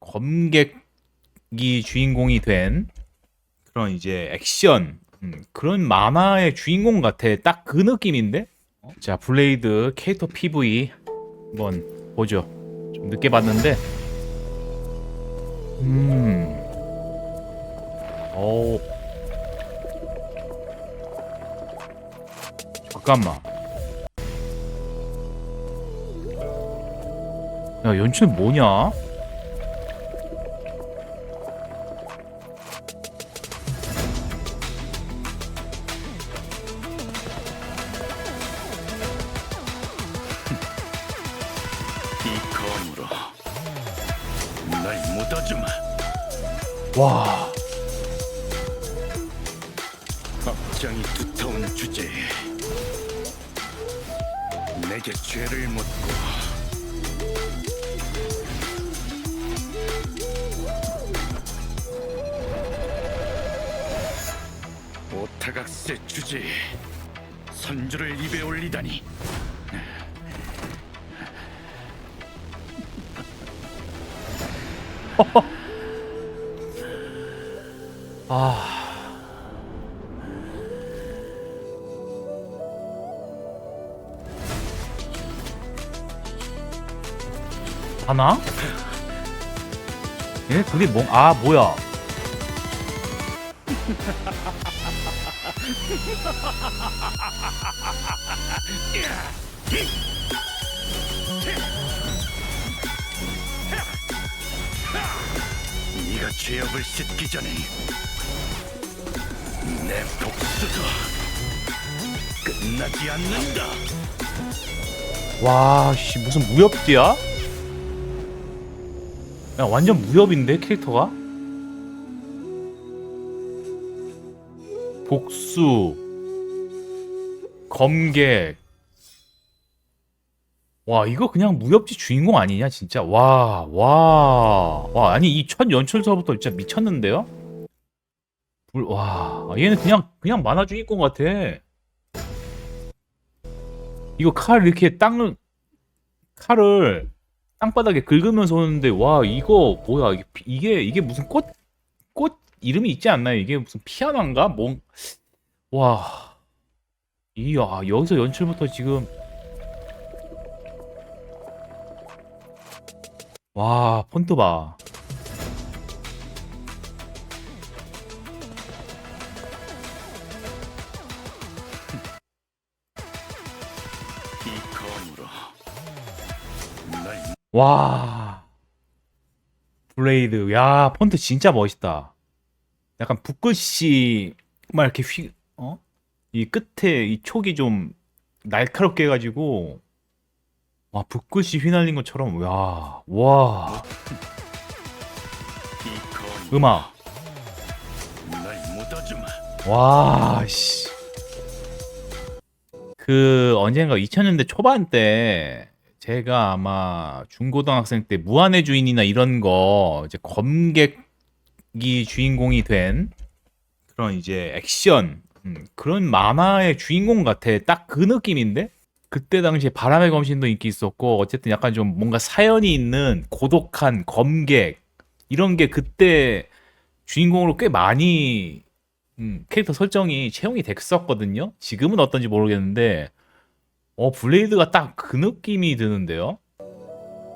검객이 주인공이 된 그런 이제 액션 음, 그런 만화의 주인공 같아. 딱 그 느낌인데. 어? 자 블레이드 캐릭터 PV 한번 보죠. 좀 늦게 봤는데. 음. 오. 잠깐만. 야 연출 뭐냐? 와. 걱정이 두터운 주제에 내게 죄를 묻고 오타각세 주제에 선주를 입에 올리다니 아. 하나? 얘네 둘이 뭐, 아, 뭐야. 네가 죄업을 씻기 전에 내 복수가 끝나지 않는다. 와, 씨, 무슨 무협지야? 야, 완전 무협인데, 캐릭터가? 복수, 검객. 와, 이거 그냥 무협지 주인공 아니냐, 진짜. 와, 와. 와, 아니, 이 첫 연출서부터 진짜 미쳤는데요? 불, 와, 얘는 그냥, 그냥 만화 주인공 같아. 이거 칼 이렇게 땅 칼을 땅바닥에 긁으면서 오는데 와 이거 뭐야 이게 피- 이게 이게 무슨 꽃 꽃 이름이 있지 않나요? 이게 무슨 피아노인가? 뭐와 이야 여기서 연출부터 지금 와 폰트 봐. 와 블레이드 야 폰트 진짜 멋있다 약간 붓글씨 막 이렇게 휘 어? 이 끝에 이 촉이 좀 날카롭게 해 가지고 와 붓글씨 휘날린 것처럼 이 검으로 음악. 와, 씨. 그 언젠가 2000년대 초반 때 제가 아마 중고등학생 때 무한의 주인이나 이런 거 이제 검객이 주인공이 된 그런 이제 액션 음, 그런 만화의 주인공 같아. 딱 그 느낌인데? 그때 당시에 바람의 검신도 인기 있었고 어쨌든 약간 좀 뭔가 사연이 있는 고독한 검객 이런 게 그때 주인공으로 꽤 많이 음, 캐릭터 설정이 채용이 됐었거든요. 지금은 어떤지 모르겠는데, 어, 블레이드가 딱 그 느낌이 드는데요.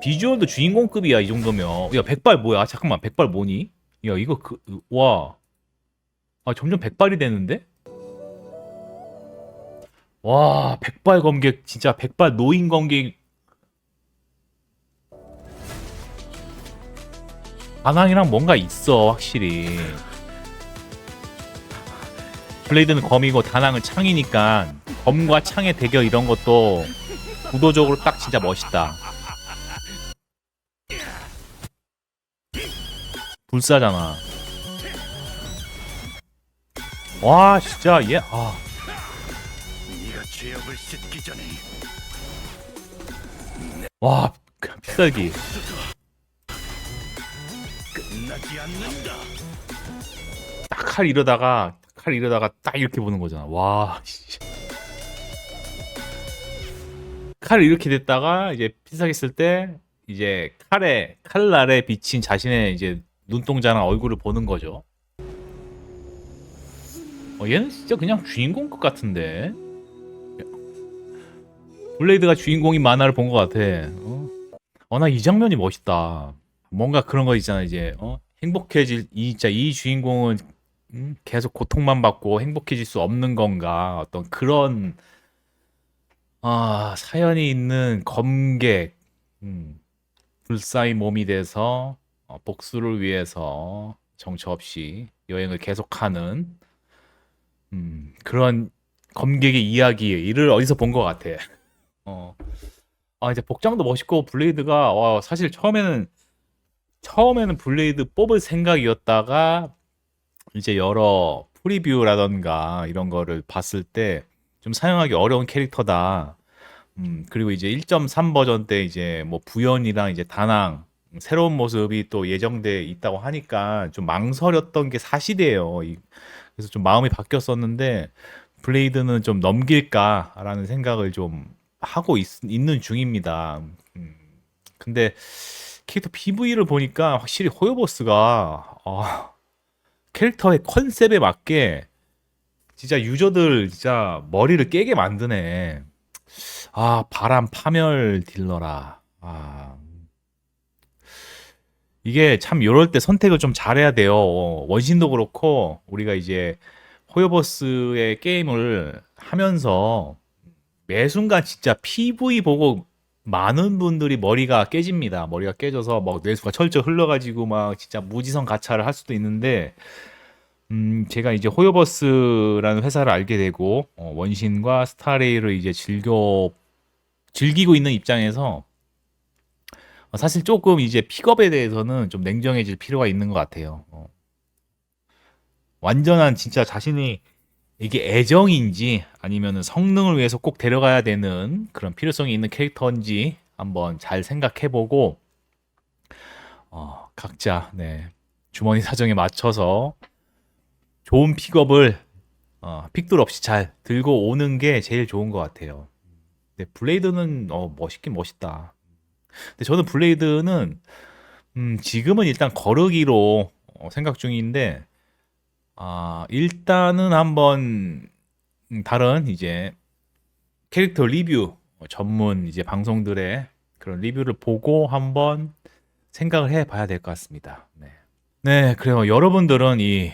비주얼도 주인공급이야, 이 정도면. 야, 백발 뭐야? 잠깐만, 백발 뭐니? 야, 이거 그, 와. 아, 점점 백발이 되는데? 와, 백발 검객, 진짜 백발 노인 검객. 반항이랑 뭔가 있어, 확실히. 블레이드는 검이고 다낭은 창이니까 검과 창의 대결 이런 것도 구도적으로 딱 진짜 멋있다. 불사잖아. 와 진짜 얘 아. 와 않는다. 딱칼 이러다가 칼 이러다가 딱 이렇게 보는 거잖아. 와. 씨. 칼 이렇게 됐다가 이제 필살기 쓸때 이제 칼에 칼날에 비친 자신의 이제 눈동자나 얼굴을 보는 거죠. 어, 얘는 진짜 그냥 주인공 것 같은데. 블레이드가 주인공인 만화를 본 것 같아. 어, 어 나 이 장면이 멋있다. 뭔가 그런 거 있잖아 이제 어? 행복해질 이 진짜 이 주인공은 음, 계속 고통만 받고 행복해질 수 없는 건가 어떤 그런 아 사연이 있는 검객 음, 불사의 몸이 돼서 어, 복수를 위해서 정처 없이 여행을 계속하는 음, 그런 검객의 이야기를 어디서 본 것 같아. 어. 아 이제 복장도 멋있고 블레이드가 와, 사실 처음에는 처음에는 블레이드 뽑을 생각이었다가 이제 여러 프리뷰라던가 이런 거를 봤을 때 좀 사용하기 어려운 캐릭터다. 음, 그리고 이제 1.3 버전 때 이제 뭐 부연이랑 이제 다낭 새로운 모습이 또 예정돼 있다고 하니까 좀 망설였던 게 사실이에요. 이- 그래서 좀 마음이 바뀌었었는데 블레이드는 좀 넘길까라는 생각을 좀 하고 있, 는 중입니다. 음, 근데 캐릭터 PV를 보니까 확실히 호요버스가 아, 캐릭터의 컨셉에 맞게 진짜 유저들 진짜 머리를 깨게 만드네. 아, 바람 파멸 딜러라. 아. 이게 참 요럴 때 선택을 좀 잘해야 돼요. 어, 원신도 그렇고 우리가 이제 호요버스의 게임을 하면서 매 순간 진짜 PV 보고 많은 분들이 머리가 깨집니다. 머리가 깨져서 막 뇌수가 철저 흘러가지고 막 진짜 무지성 가차를 할 수도 있는데 음, 제가 이제 호요버스라는 회사를 알게 되고 어, 원신과 스타레이를 이제 즐겨 즐기고 있는 입장에서 어, 사실 조금 이제 픽업에 대해서는 좀 냉정해질 필요가 있는 것 같아요. 어. 완전한 진짜 자신이 이게 애정인지 아니면 성능을 위해서 꼭 데려가야 되는 그런 필요성이 있는 캐릭터인지 한번 잘 생각해보고 어, 각자 네, 주머니 사정에 맞춰서 좋은 픽업을 어, 픽들 없이 잘 들고 오는 게 제일 좋은 것 같아요. 근데 블레이드는 어, 멋있긴 멋있다. 근데 저는 블레이드는 음, 지금은 일단 거르기로 어, 생각 중인데 아, 일단은 한번 음, 다른 이제 캐릭터 리뷰 어, 전문 이제 방송들의 그런 리뷰를 보고 한번 생각을 해 봐야 될 것 같습니다. 네. 네, 그래요. 여러분들은 이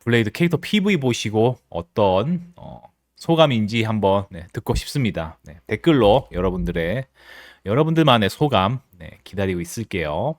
블레이드 캐릭터 PV 보시고 어떤 어, 소감인지 한번 네, 듣고 싶습니다. 네, 댓글로 여러분들의 여러분들만의 소감 네, 기다리고 있을게요.